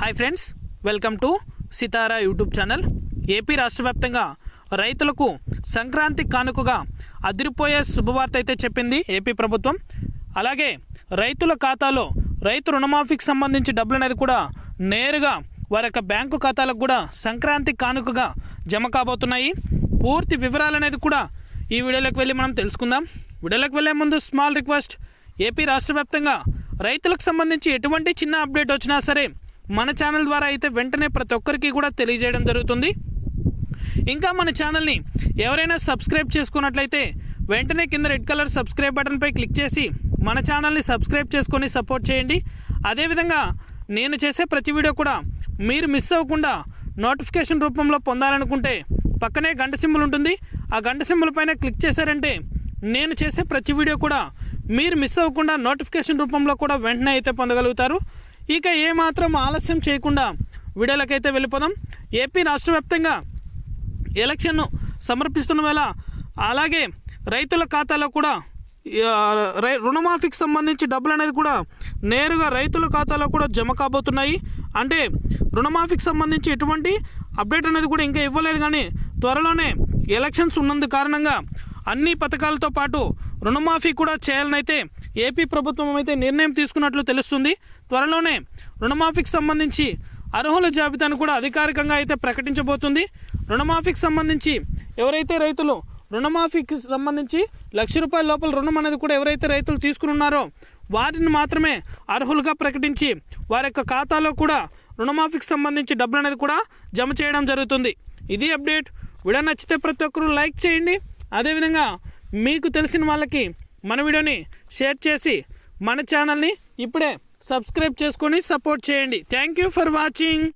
Hi friends welcome to Sitara YouTube channel AP రాష్ట్ర వ్యాప్తంగా రైతులకు సంక్రాంతి కానుకగా అదిరిపోయే శుభవార్త అయితే చెప్పింది ఏపీ ప్రభుత్వం. అలాగే రైతుల ఖాతాలో రైతు రుణమాఫీకి సంబంధించి డబ్బులు అనేది కూడా నేరుగా వారి యొక్క బ్యాంకు ఖాతాలకు కూడా సంక్రాంతి కానుకగా జమ కాబోతున్నాయి. పూర్తి వివరాలు అనేది కూడా ఈ వీడియోలోకి వెళ్ళి మనం తెలుసుకుందాం. వీడియోలోకి వెళ్ళే ముందు స్మాల్ రిక్వెస్ట్ ఏపీ రాష్ట్ర వ్యాప్తంగా రైతులకు సంబంధించి ఎటువంటి చిన్న అప్డేట్ వచ్చినా సరే మన ఛానల్ ద్వారా అయితే వెంటనే ప్రతి ఒక్కరికి కూడా తెలియజేయడం జరుగుతుంది. ఇంకా మన ఛానల్ని ఎవరైనా సబ్స్క్రైబ్ చేసుకున్నట్లయితే వెంటనే కింద రెడ్ కలర్ సబ్స్క్రైబ్ బటన్పై క్లిక్ చేసి మన ఛానల్ని సబ్స్క్రైబ్ చేసుకొని సపోర్ట్ చేయండి. అదేవిధంగా నేను చేసే ప్రతి వీడియో కూడా మీరు మిస్ అవ్వకుండా నోటిఫికేషన్ రూపంలో పొందాలనుకుంటే పక్కనే గంట సింబల్ ఉంటుంది. ఆ గంట సింబల్ పైన క్లిక్ చేశారంటే నేను చేసే ప్రతి వీడియో కూడా మీరు మిస్ అవ్వకుండా నోటిఫికేషన్ రూపంలో కూడా వెంటనే అయితే పొందగలుగుతారు. ఇక ఏమాత్రం ఆలస్యం చేయకుండా వీడియోలకైతే వెళ్ళిపోదాం. ఏపీ రాష్ట్ర వ్యాప్తంగా ఎలక్షన్ను సమర్పిస్తున్న వేళ అలాగే రైతుల ఖాతాలో కూడా రుణమాఫీకి సంబంధించి డబ్బులు అనేది కూడా నేరుగా రైతుల ఖాతాలో కూడా జమ కాబోతున్నాయి. అంటే రుణమాఫీకి సంబంధించి ఎటువంటి అప్డేట్ అనేది కూడా ఇంకా ఇవ్వలేదు కానీ త్వరలోనే ఎలక్షన్స్ ఉన్నందు కారణంగా అన్ని పథకాలతో పాటు రుణమాఫీ కూడా చేయాలనైతే ఏపీ ప్రభుత్వం అయితే నిర్ణయం తీసుకున్నట్లు తెలుస్తుంది. త్వరలోనే రుణమాఫీకి సంబంధించి అర్హుల జాబితాను కూడా అధికారికంగా అయితే ప్రకటించబోతుంది. రుణమాఫీకి సంబంధించి ఎవరైతే రైతులు రుణమాఫీకి సంబంధించి లక్ష రూపాయల లోపల రుణం అనేది కూడా ఎవరైతే రైతులు తీసుకుని ఉన్నారో వారిని మాత్రమే అర్హులుగా ప్రకటించి వారి యొక్క ఖాతాలో కూడా రుణమాఫీకి సంబంధించి డబ్బులు అనేది కూడా జమ చేయడం జరుగుతుంది. ఇది అప్డేట్. వీడియో నచ్చితే ప్రతి ఒక్కరూ లైక్ చేయండి. అదేవిధంగా మీకు తెలిసిన వాళ్ళకి మన వీడియోని షేర్ చేసి మన ఛానల్ని ఇప్పుడే సబ్స్క్రైబ్ చేసుకొని సపోర్ట్ చేయండి. Thank you for watching